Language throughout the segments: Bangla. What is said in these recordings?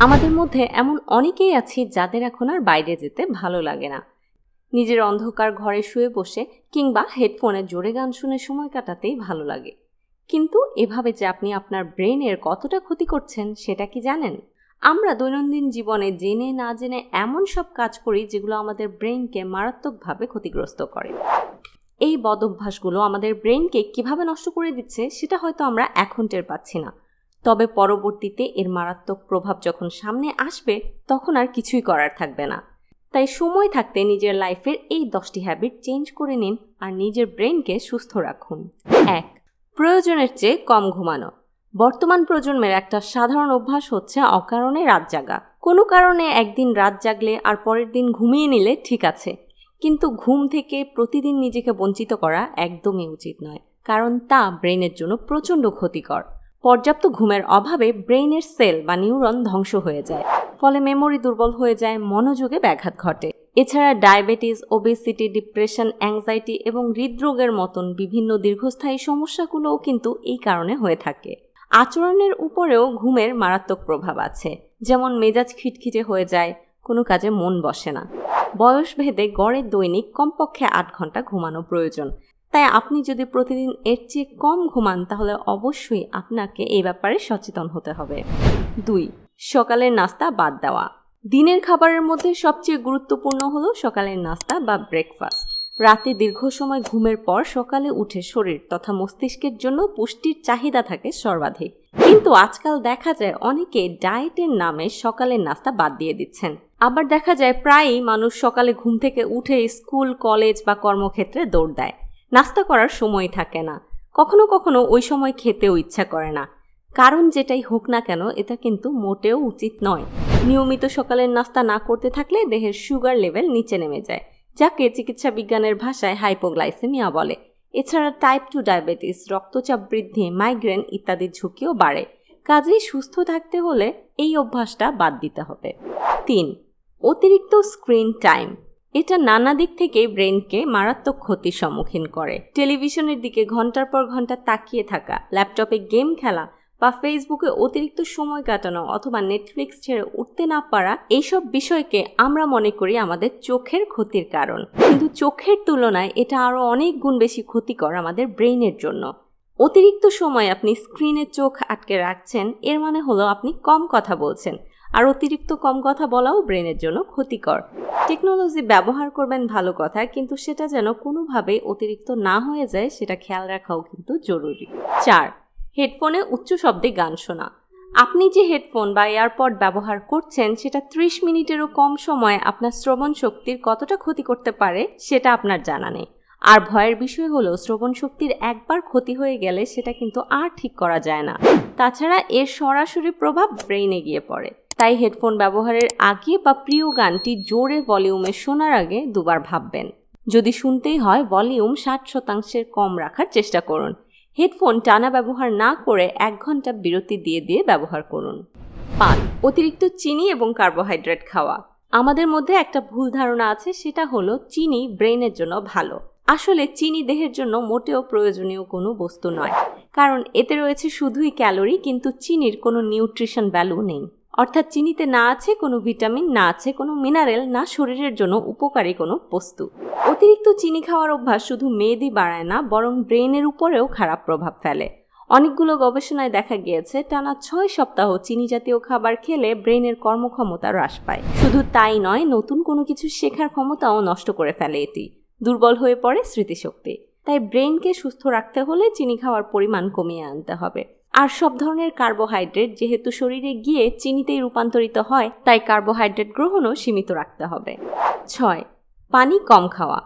আমাদের মধ্যে এমন অনেকেই আছি যাদের এখন আর বাইরে যেতে ভালো লাগে না। নিজের অন্ধকার ঘরে শুয়ে বসে কিংবা হেডফোনে জোরে গান শুনে সময় কাটাতেই ভালো লাগে। কিন্তু এভাবে যে আপনি আপনার ব্রেনের কতটা ক্ষতি করছেন সেটা কি জানেন? আমরা দৈনন্দিন জীবনে জেনে না জেনে এমন সব কাজ করি যেগুলো আমাদের ব্রেনকে মারাত্মকভাবে ক্ষতিগ্রস্ত করে। এই বদ অভ্যাসগুলো আমাদের ব্রেনকে কীভাবে নষ্ট করে দিচ্ছে সেটা হয়তো আমরা এখন টের পাচ্ছি না। তবে পরবর্তীতে এর মারাত্মক প্রভাব যখন সামনে আসবে, তখন আর কিছুই করার থাকবে না। তাই সময় থাকতে নিজের লাইফের এই দশটি হ্যাবিট চেঞ্জ করে নিন আর নিজের ব্রেনকে সুস্থ রাখুন। এক, প্রয়োজনের চেয়ে কম ঘুমানো। বর্তমান প্রজন্মের একটা সাধারণ অভ্যাস হচ্ছে অকারণে রাত জাগা। কোনো কারণে একদিন রাত জাগলে আর পরের দিন ঘুমিয়ে নিলে ঠিক আছে। কিন্তু ঘুম থেকে প্রতিদিন নিজেকে বঞ্চিত করা একদমই উচিত নয়, কারণ তা ব্রেনের জন্য প্রচণ্ড ক্ষতিকর। পর্যাপ্ত ঘুমের অভাবে ব্রেইনের সেল বা নিউরন ধ্বংস হয়ে যায়, ফলে মেমোরি দুর্বল হয়ে যায়, মনোযোগে ব্যাঘাত ঘটে। এছাড়া ডায়াবেটিস, ওবেসিটি, ডিপ্রেশন, অ্যাংজাইটি এবং হৃদরোগের মতন বিভিন্ন দীর্ঘস্থায়ী সমস্যাগুলোও কিন্তু এই কারণে হয়ে থাকে। আচরণের উপরেও ঘুমের মারাত্মক প্রভাব আছে, যেমন মেজাজ খিটখিটে হয়ে যায়, কোনো কাজে মন বসে না। বয়স ভেদে গড়ে দৈনিক কমপক্ষে আট ঘণ্টা ঘুমানো প্রয়োজন তাই আপনি যদি প্রতিদিন এর চেয়ে কম ঘুমান, তাহলে অবশ্যই আপনাকে এই ব্যাপারে সচেতন হতে হবে। দুই, সকালের নাস্তা বাদ দেওয়া। দিনের খাবারের মধ্যে সবচেয়ে গুরুত্বপূর্ণ হলো সকালের নাস্তা বা ব্রেকফাস্ট রাতে দীর্ঘ সময় ঘুমের পর সকালে উঠে শরীর তথা মস্তিষ্কের জন্য পুষ্টির চাহিদা থাকে সর্বাধিক। কিন্তু আজকাল দেখা যায় অনেকে ডায়েটের নামে সকালের নাস্তা বাদ দিয়ে দিচ্ছেন। আবার দেখা যায় প্রায়ই মানুষ সকালে ঘুম থেকে উঠে স্কুল, কলেজ বা কর্মক্ষেত্রে দৌড় দেয়। নাস্তা করার সময় থাকে না। কখনো কখনো ওই সময় খেতেও ইচ্ছা করে না। কারণ যেটাই হোক না কেন, এটা কিন্তু মোটেও উচিত নয়। নিয়মিত সকালের নাস্তা না করতে থাকলে দেহের সুগার লেভেল নিচে নেমে যায়, যাকে চিকিৎসা বিজ্ঞানের ভাষায় হাইপোগ্লাইসেমিয়া বলে। এছাড়া টাইপ টু ডায়াবেটিস, রক্তচাপ বৃদ্ধি, মাইগ্রেন ইত্যাদির ঝুঁকিও বাড়ে। কাজেই সুস্থ থাকতে হলে এই অভ্যাসটা বাদ দিতে হবে। তিন, অতিরিক্ত স্ক্রিন টাইম। এটা নানা দিক থেকে ব্রেনকে মারাত্মক ক্ষতির সম্মুখীন করে। টেলিভিশনের দিকে ঘণ্টার পর ঘণ্টা তাকিয়ে থাকা, ল্যাপটপে গেম খেলা বা ফেসবুকে অতিরিক্ত সময় কাটানো অথবা নেটফ্লিক্স ছেড়ে উঠতে না পারা, এইসব বিষয়কে আমরা মনে করি আমাদের চোখের ক্ষতির কারণ। কিন্তু চোখের তুলনায় এটা আরও অনেক গুণ বেশি ক্ষতিকর আমাদের ব্রেইনের জন্য। অতিরিক্ত সময় আপনি স্ক্রিনে চোখ আটকে রাখছেন, এর মানে হলো আপনি কম কথা বলছেন। আর অতিরিক্ত কম কথা বলাও ব্রেনের জন্য ক্ষতিকর। টেকনোলজি ব্যবহার করবেন ভালো কথা, কিন্তু সেটা যেন কোনোভাবে অতিরিক্ত না হয়ে যায়, সেটা খেয়াল রাখাও কিন্তু জরুরি। চার, হেডফোনে উচ্চ শব্দে গান শোনা। আপনি যে হেডফোন বা এয়ারপড ব্যবহার করছেন, সেটা ত্রিশ মিনিটেরও কম সময় আপনার শ্রবণ শক্তির কতটা ক্ষতি করতে পারে, সেটা আপনার জানা নেই। আর ভয়ের বিষয় হলো, শ্রবণ শক্তির একবার ক্ষতি হয়ে গেলে সেটা কিন্তু আর ঠিক করা যায় না। তাছাড়া এর সরাসরি প্রভাব ব্রেইনে গিয়ে পড়ে। তাই হেডফোন ব্যবহারের আগে বা প্রিয় গানটি জোরে ভলিউমে শোনার আগে দুবার ভাববেন। যদি শুনতেই হয়, ভলিউম ষাট শতাংশের কম রাখার চেষ্টা করুন। হেডফোন টানা ব্যবহার না করে এক ঘণ্টা বিরতি দিয়ে দিয়ে ব্যবহার করুন। পাঁচ অতিরিক্ত চিনি এবং কার্বোহাইড্রেট খাওয়া। আমাদের মধ্যে একটা ভুল ধারণা আছে, সেটা হলো চিনি ব্রেনের জন্য ভালো। আসলে চিনি দেহের জন্য মোটেও প্রয়োজনীয় কোনো বস্তু নয়। কারণ এতে রয়েছে শুধুই ক্যালোরি, কিন্তু চিনির কোনো নিউট্রিশন ভ্যালু নেই। অর্থাৎ চিনিতে না আছে কোনো ভিটামিন, না আছে কোনো মিনারেল, না শরীরের জন্য উপকারী কোনো বস্তু। অতিরিক্ত চিনি খাওয়ার অভ্যাস শুধু মেয়েদি বাড়ায় না, বরং ব্রেনের উপরেও খারাপ প্রভাব ফেলে। অনেকগুলো গবেষণায় দেখা গিয়েছে, টানা ছয় সপ্তাহ চিনি জাতীয় খাবার খেলে ব্রেনের কর্মক্ষমতা হ্রাস পায়। শুধু তাই নয়, নতুন কোনো কিছু শেখার ক্ষমতাও নষ্ট করে ফেলে এটি। দুর্বল হয়ে পড়ে স্মৃতিশক্তি। তাই ব্রেইনকে সুস্থ রাখতে হলে চিনি খাওয়ার পরিমাণ কমিয়ে আনতে হবে। আর সব ধরনের কার্বোহাইড্রেট যেহেতু শরীরে গিয়ে চিনিতেই রূপান্তরিত হয়, তাই কার্বোহাইড্রেট গ্রহণও সীমিত রাখতে হবে। ছয়, পানি কম খাওয়া।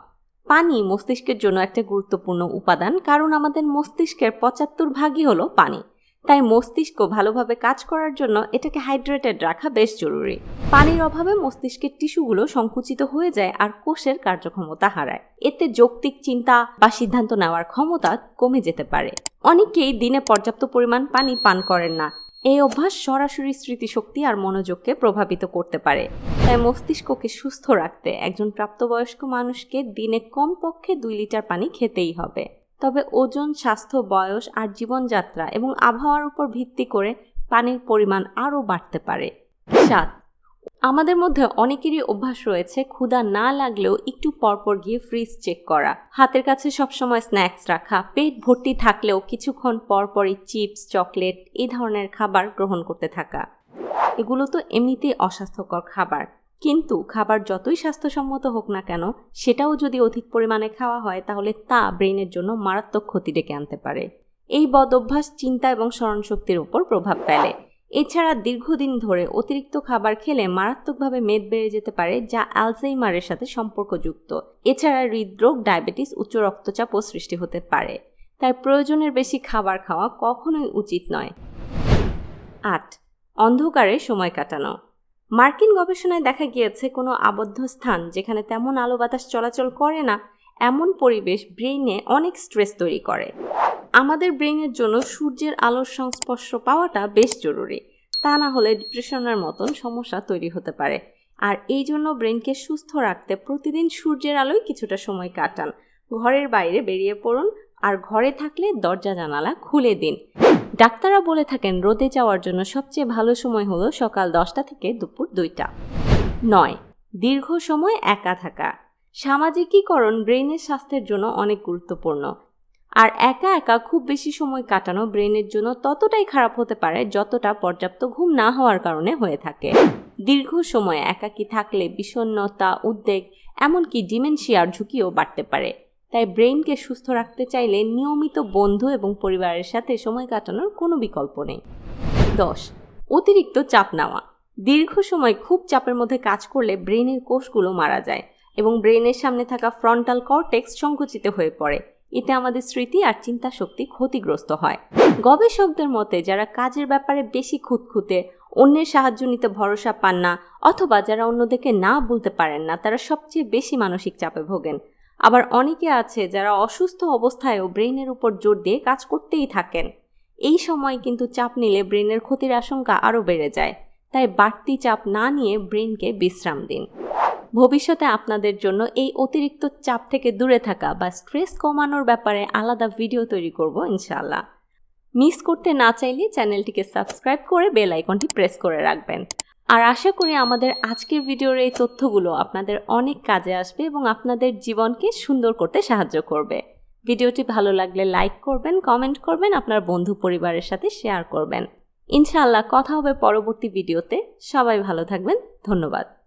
পানি মস্তিষ্কের জন্য একটা গুরুত্বপূর্ণ উপাদান, কারণ আমাদের মস্তিষ্কের পঁচাত্তর ভাগই হলো পানি। তাই মস্তিষ্ক ভালোভাবে কাজ করার জন্য এটাকে হাইড্রেটেড রাখা বেশ জরুরি। পানির অভাবে মস্তিষ্কের টিস্যুগুলো সংকুচিত হয়ে যায় আর কোষের কার্যক্ষমতা হারায়। এতে যৌক্তিক চিন্তা বা সিদ্ধান্ত নেওয়ার ক্ষমতা কমে যেতে পারে। অনেকেই দিনে পর্যাপ্ত পরিমাণ পানি পান করেন না। এই অভ্যাস সরাসরি স্মৃতিশক্তি আর মনোযোগকে প্রভাবিত করতে পারে। তাই মস্তিষ্ককে সুস্থ রাখতে একজন প্রাপ্তবয়স্ক মানুষকে দিনে কমপক্ষে দুই লিটার পানি খেতেই হবে। তবে ওজন, স্বাস্থ্য, বয়স আর জীবনযাত্রা এবং আবহাওয়ার উপর ভিত্তি করে পানির পরিমাণ আরও বাড়তে পারে। সাত, আমাদের মধ্যে অনেকেরই অভ্যাস রয়েছে ক্ষুধা না লাগলেও একটু পরপর গিয়ে ফ্রিজ চেক করা। হাতের কাছে সবসময় স্ন্যাক্স রাখা, পেট ভর্তি থাকলেও কিছুক্ষণ পরপরই চিপস চকলেট এই ধরনের খাবার গ্রহণ করতে থাকা। এগুলো তো এমনিতেই অস্বাস্থ্যকর খাবার। কিন্তু খাবার যতই স্বাস্থ্যসম্মত হোক না কেন, সেটাও যদি অধিক পরিমাণে খাওয়া হয়, তাহলে তা ব্রেনের জন্য মারাত্মক ক্ষতি ডেকে আনতে পারে। এই বদ অভ্যাস চিন্তা এবং স্মরণশক্তির উপর প্রভাব ফেলে। এছাড়া দীর্ঘদিন ধরে অতিরিক্ত খাবার খেলে মারাত্মকভাবে মেদ বেড়ে যেতে পারে, যা অ্যালজাইমারের সাথে সম্পর্কযুক্ত। এছাড়া হৃদরোগ, ডায়াবেটিস, উচ্চ রক্তচাপও সৃষ্টি হতে পারে। তাই প্রয়োজনের বেশি খাবার খাওয়া কখনোই উচিত নয়। আট, অন্ধকারে সময় কাটানো। মার্কিন গবেষণায় দেখা গিয়েছে, কোনো আবদ্ধ স্থান যেখানে তেমন আলো বাতাস চলাচল করে না, এমন পরিবেশ ব্রেইনে অনেক স্ট্রেস তৈরি করে। আমাদের ব্রেইনের জন্য সূর্যের আলোর সংস্পর্শ পাওয়াটা বেশ জরুরি। তা না হলে ডিপ্রেশনের মতন সমস্যা তৈরি হতে পারে। আর এই জন্য ব্রেনকে সুস্থ রাখতে প্রতিদিন সূর্যের আলোয় কিছুটা সময় কাটান। ঘরের বাইরে বেরিয়ে পড়ুন আর ঘরে থাকলে দরজা জানালা খুলে দিন। ডাক্তাররা বলে থাকেন, রোদে যাওয়ার জন্য সবচেয়ে ভালো সময় হলো সকাল দশটা থেকে দুপুর দুইটা। নয়, দীর্ঘ সময় একা থাকা। সামাজিকীকরণ ব্রেইনের স্বাস্থ্যের জন্য অনেক গুরুত্বপূর্ণ। আর একা একা খুব বেশি সময় কাটানো ব্রেনের জন্য ততটাই খারাপ হতে পারে যতটা পর্যাপ্ত ঘুম না হওয়ার কারণে হয়ে থাকে। দীর্ঘ সময় একাকী থাকলে বিষণ্ণতা, উদ্বেগ, এমনকি ডিমেনশিয়ার ঝুঁকিও বাড়তে পারে। তাই ব্রেইনকে সুস্থ রাখতে চাইলে নিয়মিত বন্ধু এবং পরিবারের সাথে সময় কাটানোর কোনো বিকল্প নেই। দশ, অতিরিক্ত চাপ নেওয়া। দীর্ঘ সময় খুব চাপের মধ্যে কাজ করলে ব্রেনের কোষগুলো মারা যায় এবং ব্রেনের সামনে থাকা ফ্রন্টাল কর্টেক্স সংকুচিত হয়ে পড়ে। এতে আমাদের স্মৃতি আর চিন্তা শক্তি ক্ষতিগ্রস্ত হয়। গবেষকদের মতে, যারা কাজের ব্যাপারে বেশি খুঁতখুঁতে, অন্যের সাহায্য নিতে ভরসা পান না, অথবা যারা অন্যদেরকে না বলতে পারেন না, তারা সবচেয়ে বেশি মানসিক চাপে ভোগেন। আবার অনেকে আছে যারা অসুস্থ অবস্থায়ও ব্রেনের উপর জোর দিয়ে কাজ করতেই থাকেন। এই সময় কিন্তু চাপ নিলে ব্রেনের ক্ষতির আশঙ্কা আরও বেড়ে যায়। তাই বাড়তি চাপ না নিয়ে ব্রেনকে বিশ্রাম দিন। ভবিষ্যতে আপনাদের জন্য এই অতিরিক্ত চাপ থেকে দূরে থাকা বা স্ট্রেস কমানোর ব্যাপারে আলাদা ভিডিও তৈরি করব ইনশাআল্লাহ। মিস করতে না চাইলে চ্যানেলটিকে সাবস্ক্রাইব করে বেল আইকনটি প্রেস করে রাখবেন। আর আশা করি আমাদের আজকের ভিডিওর এই তথ্যগুলো আপনাদের অনেক কাজে আসবে এবং আপনাদের জীবনকে সুন্দর করতে সাহায্য করবে। ভিডিওটি ভালো লাগলে লাইক করবেন, কমেন্ট করবেন, আপনার বন্ধু পরিবারের সাথে শেয়ার করবেন। ইনশাআল্লাহ, কথা হবে পরবর্তী ভিডিওতে। সবাই ভালো থাকবেন। ধন্যবাদ।